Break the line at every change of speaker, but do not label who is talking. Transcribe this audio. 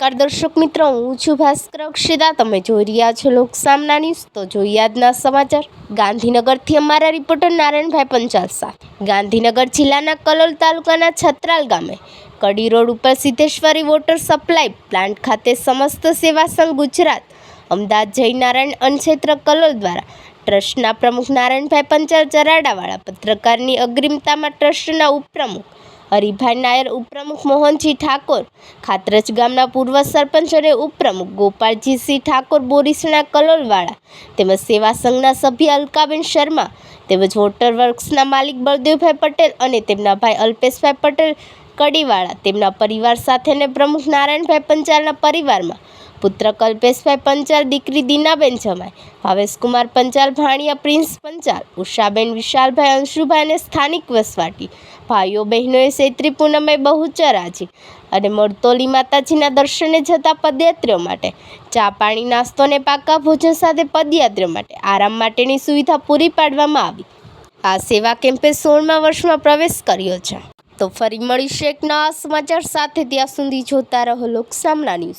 નમસ્કાર દર્શક મિત્રો, હું છું ભાસ્કર અક્ષિતા. તમે જોઈ રહ્યા છો લોકસામના ન્યૂઝ. તો જોઈએ આજના સમાચાર. ગાંધીનગરથી અમારા રિપોર્ટર નારાયણભાઈ પંચાલ સાથે. ગાંધીનગર જિલ્લાના કલોલ તાલુકાના છત્રાલ ગામે કડી રોડ ઉપર સિદ્ધેશ્વરી વોટર સપ્લાય પ્લાન્ટ ખાતે સમસ્ત સેવા સંઘ ગુજરાત, અમદાવાદ જયનારાયણ અન્નક્ષેત્ર કલોલ દ્વારા ટ્રસ્ટના પ્રમુખ નારાયણભાઈ પંચાલ ચરાડાવાળા પત્રકારની અગ્રિમતામાં ટ્રસ્ટના ઉપપ્રમુખ હરિભાઈ નાયર ઉપપ્રમુખ મોહનજી ઠાકોર, ખાતરજ ગામના પૂર્વ સરપંચ અને ઉપપ્રમુખ ગોપાલજીસિંહ ઠાકોર, બોરીસણા કલોલવાળા તેમજ સેવા સંઘના સભ્ય અલકાબેન શર્મા તેમજ વોટર વર્ક્સના માલિક બળદેવભાઈ પટેલ અને તેમના ભાઈ અલ્પેશભાઈ પટેલ કડીવાળા તેમના પરિવાર સાથે અને પ્રમુખ નારાયણભાઈ પંચાલના પરિવારમાં પુત્ર કલ્પેશભાઈ પંચાલ, દીકરી દીનાબેન જમાઈ. ભાવેશકુમાર પંચાલ, ભાણિયા પ્રિન્સ પંચાલ, ઉષાબેન વિશાલભાઈ, અંશુભાઈ અને સ્થાનિક વસવાટી. ભાઈઓ બહેનોએ ચૈત્રી પૂનમે બહુચરાજી અને મળતોલી માતાજીના દર્શને જતા પદયાત્રીઓ માટે. ચા પાણી, નાસ્તો અને પાકા ભોજન સાથે પદયાત્રીઓ માટે આરામ માટેની સુવિધા પૂરી પાડવામાં આવી. આ સેવા કેમ્પે સોળમા વર્ષમાં પ્રવેશ કર્યો છે. તો ફરી મળીશું એક નવા સમાચાર સાથે. ત્યાં સુધી જોતા રહો લોકસામના ન્યૂઝ.